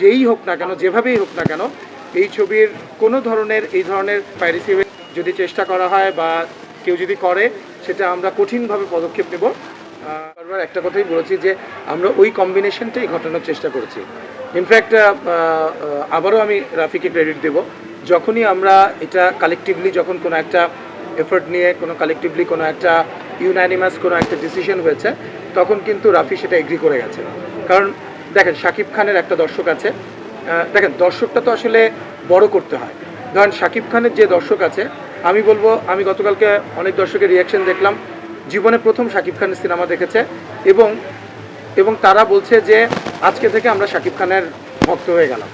যেই হোক না কেন, যেভাবেই হোক না কেন, এই ছবির কোনো ধরনের, এই ধরনের পাইরেসি যদি চেষ্টা করা হয় বা কেউ যদি করে, সেটা আমরা কঠিনভাবে পদক্ষেপ নেব। বারবার একটা কথাই বলেছি যে আমরা ওই কম্বিনেশনটাই ঘটানোর চেষ্টা করেছি। ইনফ্যাক্ট আবারও আমি রাফিকে ক্রেডিট দেব। যখনই আমরা এটা কালেকটিভলি যখন কোনো একটা এফোর্ট নিয়ে, কোনো কালেকটিভলি কোনো একটা ইউনানিমাস কোনো একটা ডিসিশন হয়েছে, তখন কিন্তু রাফি সেটা এগ্রি করে গেছে। কারণ দেখেন শাকিব খানের একটা দর্শক আছে। দেখেন, দর্শকটা তো আসলে বড় করতে হয়। ধরেন শাকিব খানের যে দর্শক আছে, আমি বলব, আমি গতকালকে অনেক দর্শকের রিয়াকশন দেখলাম। জীবনে প্রথম শাকিব খানের সিনেমা দেখেছে এবং এবং তারা বলছে যে, আজকে থেকে আমরা শাকিব খানের ভক্ত হয়ে গেলাম।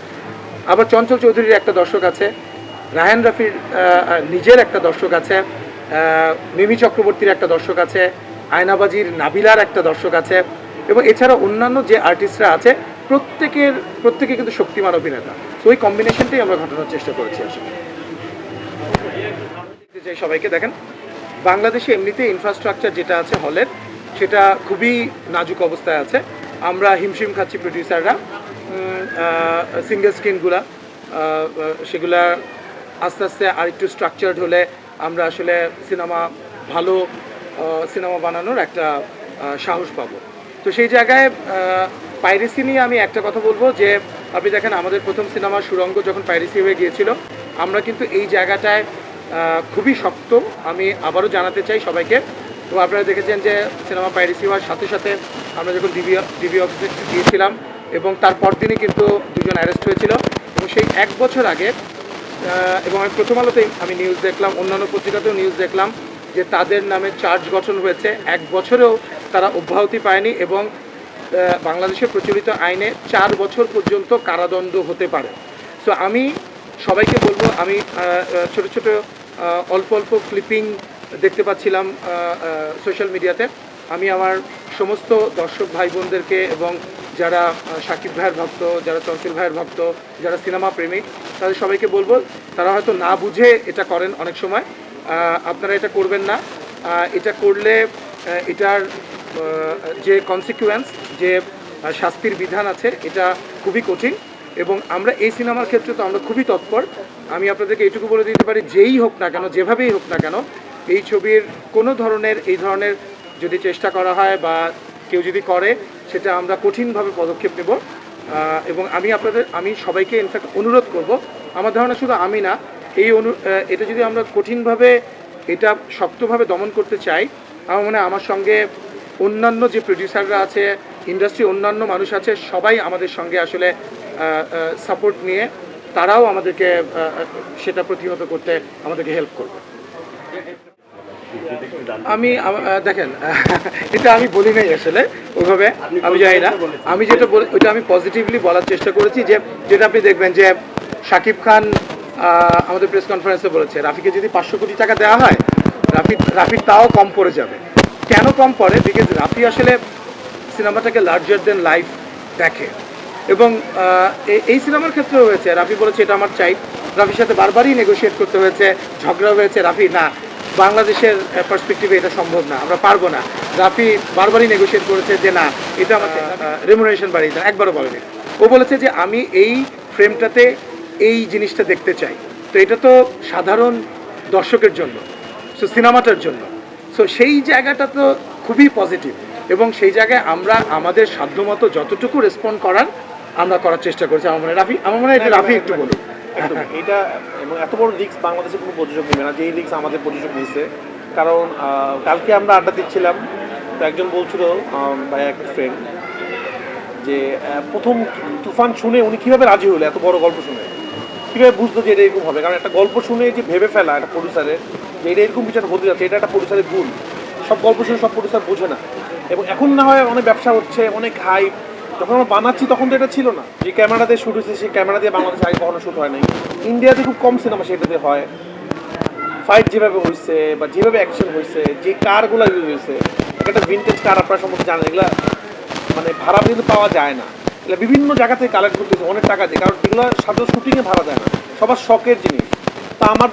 আবার চঞ্চল চৌধুরীর একটা দর্শক আছে রায়হান রাফির নিজের একটা দর্শক আছে মিমি চক্রবর্তীর একটা দর্শক আছে, আয়নাবাজির নাবিলার একটা দর্শক আছে এবং এছাড়া অন্যান্য যে আর্টিস্টরা আছে, প্রত্যেকের, প্রত্যেকে কিন্তু শক্তিমান অভিনেতা। তো ওই কম্বিনেশনটাই আমরা ঘটানোর চেষ্টা করেছি আসলে। চাই সবাইকে, দেখেন। বাংলাদেশে এমনিতে ইনফ্রাস্ট্রাকচার যেটা আছে হলের, সেটা খুবই নাজুক অবস্থায় আছে। আমরা হিমশিম খাচ্ছি প্রডিউসাররা সিঙ্গেল স্ক্রিনগুলা সেগুলা আস্তে আস্তে আর একটু স্ট্রাকচার্ড হলে আমরা আসলে সিনেমা ভালো সিনেমা বানানোর একটা সাহস পাবো। তো সেই জায়গায় পাইরেসি নিয়ে আমি একটা কথা বলব যে, আপনি দেখেন আমাদের প্রথম সিনেমা সুরঙ্গ যখন পাইরেসি হয়ে গিয়েছিল, আমরা কিন্তু এই জায়গাটায় খুবই শক্ত। আমি আবারও জানাতে চাই সবাইকে। তো আপনারা দেখেছেন যে, সিনেমা পাইরেসি হওয়ার সাথে সাথে আমরা যখন ডিবি ডিবি অফিসে গিয়েছিলাম এবং তারপর পরদিনই কিন্তু দুজন অ্যারেস্ট হয়েছিল। এবং সেই এক বছর আগে এবং আমি প্রথম আলোতেই আমি নিউজ দেখলাম, অন্যান্য পত্রিকাতেও নিউজ দেখলাম যে তাদের নামে চার্জ গঠন হয়েছে। এক বছরেও তারা অব্যাহতি পায়নি এবং আহ, বাংলাদেশের প্রচলিত আইনে চার বছর পর্যন্ত কারাদণ্ড হতে পারে। সো আমি সবাইকে বলব আমি ছোট ছোট অল্প অল্প ক্লিপিং দেখতে পাচ্ছিলাম সোশ্যাল মিডিয়াতে। আমি আমার সমস্ত দর্শক ভাই বোনদেরকে এবং যারা সাকিব ভাইয়ের ভক্ত যারা চঞ্চল ভাইয়ের ভক্ত যারা সিনেমা প্রেমিক তাদের সবাইকে বলব তারা হয়তো না বুঝে এটা করেন অনেক সময়। আপনারা এটা করবেন না। এটা করলে এটার যে কনসিকুয়েন্স যে শাস্তির বিধান আছে, এটা খুবই কঠিন এবং আমরা এই সিনেমার ক্ষেত্রে তো আমরা খুবই তৎপর। আমি আপনাদেরকে এইটুকু বলে দিতে পারি, যেই হোক না কেন, যেভাবেই হোক না কেন, এই ছবির কোনো ধরনের, এই ধরনের যদি চেষ্টা করা হয় বা কেউ যদি করে, সেটা আমরা কঠিনভাবে পদক্ষেপ নেব। এবং আমি আপনাদের, আমি সবাইকে ইনফ্যাক্ট অনুরোধ করব, আমার ধারণা শুধু আমি না, এই অনু এটা যদি আমরা কঠিনভাবে, এটা শক্তভাবে দমন করতে চাই, আমার মনে আমার সঙ্গে অন্যান্য যে প্রডিউসাররা আছে ইন্ডাস্ট্রি অন্যান্য মানুষ আছে সবাই আমাদের সঙ্গে আসলে সাপোর্ট নিয়ে তারাও আমাদেরকে সেটা প্রতিহত করতে আমাদেরকে হেল্প করবে। আমি দেখেন এটা আমি বলি নাই আসলে ওইভাবে আমি জানি না। আমি যেটা বলি ওইটা আমি পজিটিভলি বলার চেষ্টা করেছি যে যেটা আপনি দেখবেন যে শাকিব খান আমাদের প্রেস কনফারেন্সে বলেছে রাফিকে যদি পাঁচশো কোটি টাকা দেওয়া হয় রাফি রাফির তাও কম পড়ে যাবে। কেন কম পড়ে বিকজ রাফি আসলে সিনেমাটাকে লার্জার দেন লাইফ দেখে। এবং এই সিনেমার ক্ষেত্রে হয়েছে রাফি বলেছে এটা আমার চাই। রাফির সাথে বারবারই নেগোশিয়েট করতে হয়েছে, ঝগড়া হয়েছে। রাফি, না, বাংলাদেশের পার্সপেক্টিভে এটা সম্ভব না, আমরা পারব না। রাফি বারবারই নেগোশিয়েট করেছে যে, না, এটা আমাকে রেমুনারেশন বাড়িয়ে দেন। একবারও বলেনি। ও বলেছে যে, আমি এই ফ্রেমটাতে এই জিনিসটা দেখতে চাই। তো এটা তো সাধারণ দর্শকের জন্য সো সিনেমাটার জন্য। সো সেই জায়গাটা তো খুবই পজিটিভ এবং সেই জায়গায় আমরা আমাদের সাধ্যমতো যতটুকু রেসপন্ড করার আমরা করার চেষ্টা করছি। আমার মনে হয় রাফি আমার মনে হয় এটা রাফি একটু বলুন। একদম। এটা এবং এত বড় রিক্স বাংলাদেশে কোনো প্রযোজক নেবে না। যেই রিক্স আমাদের প্রযোজক নিয়েছে কারণ কালকে আমরা আড্ডা দিচ্ছিলাম তো একজন বলছিল ভাই এক ফ্রেন্ড যে প্রথম তুফান শুনে উনি কীভাবে রাজি হলো এত বড় গল্প শুনে। কীভাবে বুঝতো যে এটা এরকম হবে? কারণ একটা গল্প শুনে যে ভেবে ফেলা একটা প্রডিউসারের যে এটা এরকম বিচার হতে যাচ্ছে, এটা একটা প্রডিউসারের ভুল। সব গল্প শুনে সব প্রডিউসার বোঝে না। এবং এখন না হয় অনেক ব্যবসা হচ্ছে, অনেক হাই যখন আমরা বানাচ্ছি তখন তো এটা ছিল না। যে ক্যামেরা দিয়ে শুট হয়েছে, সেই ক্যামেরা দিয়ে বাংলাদেশে আগে কখনো শুট হয় নাই। ইন্ডিয়াতে খুব কম সিনেমা সেটাতে হয়। ফাইট যেভাবে হয়েছে বা যেভাবে অ্যাকশন হয়েছে, যে কারগুলো ইউজ হয়েছে একটা ভিন্টেজ কার আপনার সম্বন্ধে জানেন, এগুলা মানে ভাড়া কিন্তু পাওয়া যায় না। এগুলো বিভিন্ন জায়গা থেকে কালেক্ট করতেছে, অনেক টাকা দিয়ে। কারণ এগুলো সাধারণ শুটিংয়ে ভাড়া যায় না। সবার শখের জিনিস। তা আমার